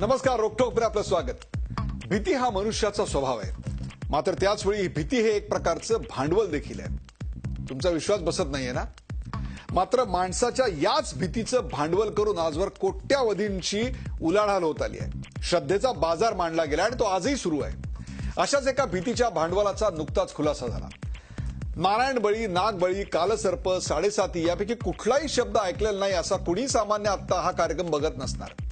नमस्कार रोकटोकमध्ये आपलं स्वागत. भीती हा मनुष्याचा स्वभाव आहे. मात्र त्याचवेळी ही भीती हे एक प्रकारचं भांडवल देखील आहे. तुमचा विश्वास बसत नाहीये ना? मात्र माणसाच्या याच भीतीचं भांडवल करून आजवर कोट्यावधींची उलाढाल होत आली आहे. श्रद्धेचा बाजार मांडला गेला आणि तो आजही सुरू आहे. अशाच एका भीतीच्या भांडवलाचा नुकताच खुलासा झाला. नारायण बळी नागबळी कालसर्प साडेसाती यापैकी कुठलाही शब्द ऐकलेला नाही असा कुणी सामान्य आत्ता हा कार्यक्रम बघत नसणार.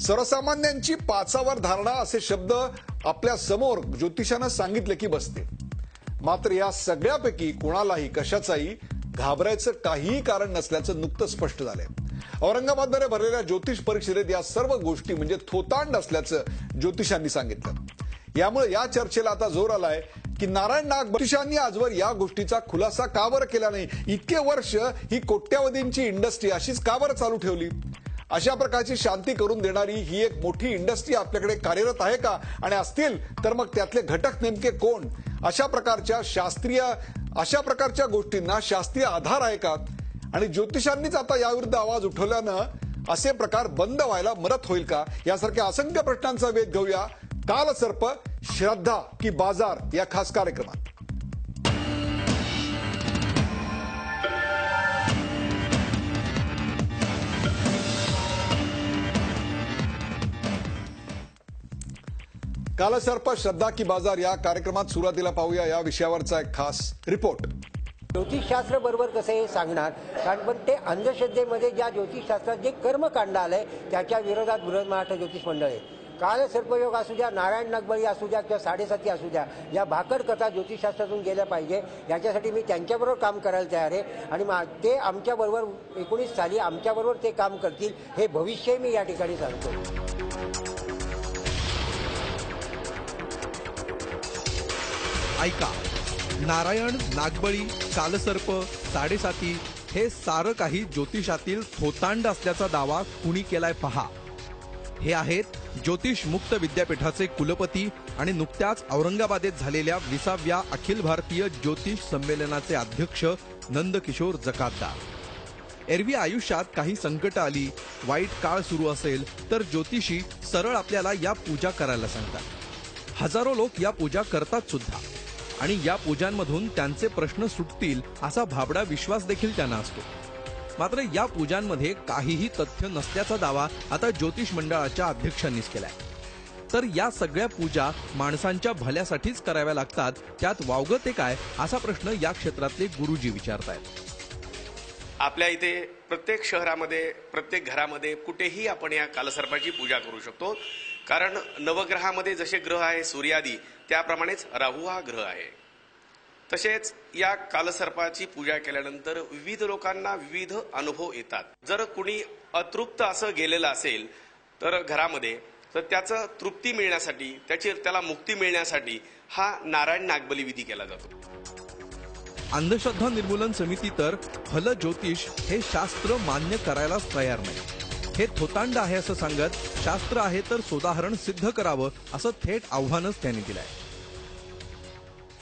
सर्वसामान्यांची पाचावर धारणा असे शब्द आपल्यासमोर ज्योतिषानं सांगितले की बसते. मात्र या सगळ्यापैकी कोणालाही कशाचाही घाबरायचं काहीही कारण नसल्याचं नुकतं स्पष्ट झालंय. औरंगाबादमध्ये भरलेल्या ज्योतिष परिषदेत या सर्व गोष्टी म्हणजे थोतांड असल्याचं ज्योतिषांनी सांगितलं. यामुळे या चर्चेला आता जोर आलाय की नारायण नाग ब्रिटिशांनी आजवर या गोष्टीचा खुलासा का बरं केला नाही? इतके वर्ष ही कोट्यावधींची इंडस्ट्री अशीच का बरं चालू ठेवली? अशा प्रकारची शांती करून देणारी ही एक मोठी इंडस्ट्री आपल्याकडे कार्यरत आहे का? आणि असतील तर मग त्यातले घटक नेमके कोण? अशा प्रकारच्या शास्त्रीय अशा प्रकारच्या गोष्टींना शास्त्रीय आधार आहे का? आणि ज्योतिषांनीच आता याविरुद्ध आवाज उठवल्यानं असे प्रकार बंद व्हायला मदत होईल का? यासारख्या असंख्य प्रश्नांचा वेध घेऊया. काल सर्प श्रद्धा की बाजार या खास कार्यक्रमात. कालसर्प श्रद्धा की बाजार या कार्यक्रमात सुरुवातीला पाहूया या विषयावरचा एक खास रिपोर्ट. ज्योतिषशास्त्र बरोबर कसं हे सांगणार? कारण पण ते अंधश्रद्धेमध्ये ज्या ज्योतिषशास्त्रात जे कर्मकांड आलंय त्याच्या विरोधात बृहद महाराष्ट्र ज्योतिष मंडळ आहे. काल सर्पयोग असू द्या नारायण नागबळी असू द्या किंवा साडेसाती असू द्या या भाकड कथा ज्योतिषशास्त्रातून गेल्या पाहिजे. याच्यासाठी मी त्यांच्याबरोबर काम करायला तयार आहे. आणि मा- ते आमच्याबरोबर एकोणीस साली आमच्याबरोबर ते काम करतील हे भविष्य मी या ठिकाणी सांगतो. ऐका. नारायण नागबळी कालसर्प साडेसाती हे सारं काही ज्योतिषातील थोतांड असल्याचा दावा कुणी केलाय पहा. हे आहेत ज्योतिष मुक्त विद्यापीठाचे कुलपती आणि नुकत्याच औरंगाबादेत झालेल्या विसाव्या अखिल भारतीय ज्योतिष संमेलनाचे अध्यक्ष नंदकिशोर जकातदार. एरवी आयुष्यात काही संकट आली वाईट काळ सुरू असेल तर ज्योतिषी सरळ आपल्याला या पूजा करायला सांगतात. हजारो लोक या पूजा करतात सुद्धा. आणि या पूजांमधून त्यांचे प्रश्न सुटतील असा भाबडा विश्वास देखील त्यांना असतो. मात्र या पूजांमध्ये काहीही तथ्य नसल्याचा दावा आता ज्योतिष मंडळाच्या अध्यक्षांनीच केलाय. तर या सगळ्या पूजा माणसांच्या भल्यासाठीच कराव्या लागतात त्यात वावगं ते काय असा प्रश्न या क्षेत्रातले गुरुजी विचारतायत. आपल्या इथे प्रत्येक शहरामध्ये प्रत्येक घरामध्ये कुठेही आपण या कालसर्पाची पूजा करू शकतो. कारण नवग्रहामध्ये जसे ग्रह आहे सूर्यादी त्याप्रमाणेच राहू हा ग्रह आहे. तसेच या कालसर्पाची पूजा केल्यानंतर विविध लोकांना विविध अनुभव येतात. जर कुणी अतृप्त असं गेलेलं असेल तर घरामध्ये तर त्याचं तृप्ती मिळण्यासाठी त्याची त्याला मुक्ती मिळण्यासाठी हा नारायण नागबली विधी केला जातो. अंधश्रद्धा निर्मूलन समिती तर फल ज्योतिष हे शास्त्र मान्य करायलाच तयार नाही. हे थोतांड आहे असं सांगत शास्त्र आहे तर सोदाहरण सिद्ध करावं असं थेट आव्हानच त्यांनी दिलंय.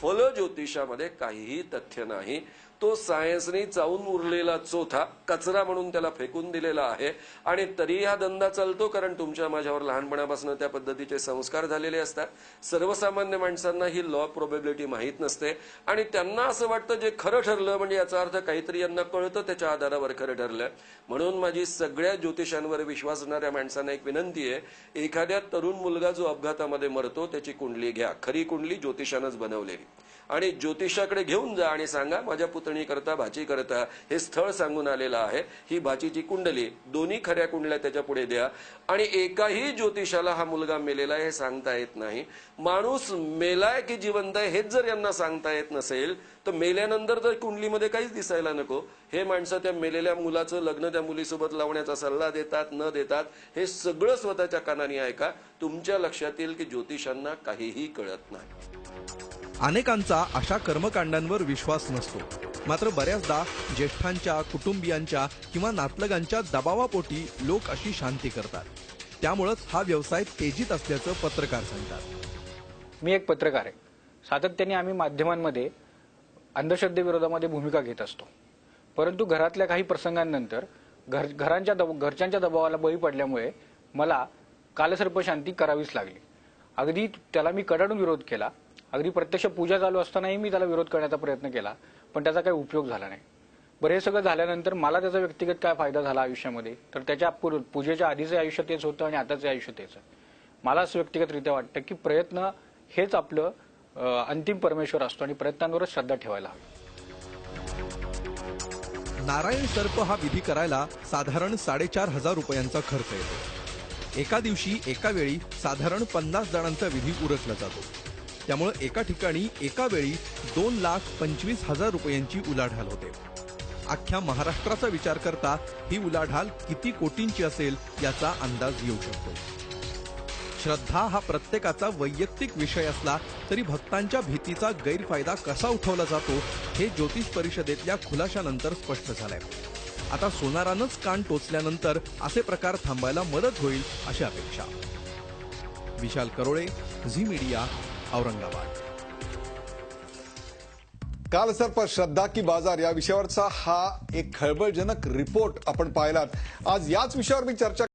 फलज्योतिषामध्ये काहीही तथ्य नाही. तो सायन्सने चावून उरलेला चोथा कचरा म्हणून त्याला फेकून दिलेला आहे. आणि तरी हा धंदा चालतो कारण तुमच्या माझ्यावर लहानपणापासून त्या पद्धतीचे संस्कार झालेले असतात. सर्वसामान्य माणसांना ही लॉ प्रोबेबिलिटी माहीत नसते. आणि त्यांना असं वाटतं जे खरं ठरलं म्हणजे याचा अर्थ काहीतरी यांना कळतं त्याच्या आधारावर खरं ठरलं. म्हणून माझी सगळ्या ज्योतिषांवर विश्वास असणाऱ्या माणसांना एक विनंती आहे एखाद्या तरुण मुलगा जो अपघातामध्ये मरतो त्याची कुंडली घ्या. खरी कुंडली ज्योतिषानंच बनवलेली. आणि ज्योतिषाकडे घेऊन जा आणि सांगा माझ्या पुतणी करता भाची करता हे स्थळ सांगून आलेलं आहे. ही भाचीची कुंडली दोन्ही खऱ्या कुंडल्या त्याच्या पुढे द्या. आणि एकाही ज्योतिषाला हा मुलगा मेलेला आहे हे सांगता येत नाही. माणूस मेलाय की जिवंत आहे हेच जर यांना सांगता येत नसेल तर मेल्यानंतर तर कुंडलीमध्ये काहीच दिसायला नको. हे माणसं त्या मेलेल्या मुलाचं लग्न त्या मुलीसोबत लावण्याचा सल्ला देतात न देतात हे सगळं स्वतःच्या कानाने ऐका. तुमच्या लक्षात येईल की ज्योतिषांना काहीही कळत नाही. अनेकांचा अशा कर्मकांडांवर विश्वास नसतो. मात्र बऱ्याचदा ज्येष्ठांच्या कुटुंबियांच्या किंवा नातलगांच्या दबावापोटी लोक अशी शांती करतात. त्यामुळंच हा व्यवसाय तेजीत असल्याचं पत्रकार सांगतात. मी एक पत्रकार आहे. सातत्याने आम्ही माध्यमांमध्ये अंधश्रद्धेविरोधामध्ये भूमिका घेत असतो. परंतु घरातल्या काही प्रसंगांनंतर घर घरांच्या दब घरच्यांच्या दबावाला बळी पडल्यामुळे मला कालसर्पशांती करावीच लागली. अगदी त्याला मी कडाडून विरोध केला. अगदी प्रत्यक्ष पूजा चालू असतानाही मी त्याला विरोध करण्याचा प्रयत्न केला पण त्याचा काही उपयोग झाला नाही. बरं हे सगळं झाल्यानंतर मला त्याचा व्यक्तिगत काय फायदा झाला आयुष्यामध्ये? तर त्याच्या पूजेच्या आधीचं आयुष्य तेच होतं आणि आताचं आयुष्य तेच मला असं व्यक्तिगतरित्या वाटतं की प्रयत्न हेच आपलं अंतिम परमेश्वर असतो आणि प्रयत्नांवरच श्रद्धा ठेवायला हवी. नारायण सर्प हा विधी करायला साधारण साडेचार हजार रुपयांचा खर्च येतो. एका दिवशी एका वेळी साधारण पन्नास जणांचा विधी उरकला जातो. त्यामुळे एका ठिकाणी एका वेळी दोन लाख पंचवीस हजार रुपयांची उलाढाल होते. अख्ख्या महाराष्ट्राचा विचार करता ही उलाढाल किती कोटींची असेल याचा अंदाज येऊ शकतो. श्रद्धा हा प्रत्येकाचा वैयक्तिक विषय असला तरी भक्तांच्या भीतीचा गैरफायदा कसा उठवला जातो हे ज्योतिष परिषदेतल्या खुलाशानंतर स्पष्ट झालंय. आता सोनारानंच कान टोचल्यानंतर असे प्रकार थांबायला मदत होईल अशी अपेक्षा. Vishal Karole Zee media Aurangabad. काल सर्प श्रद्धा की बाजार या विषयावरचा हा एक खळबळजनक रिपोर्ट आपण पाहिलात. आज याच विषयावर मी चर्चा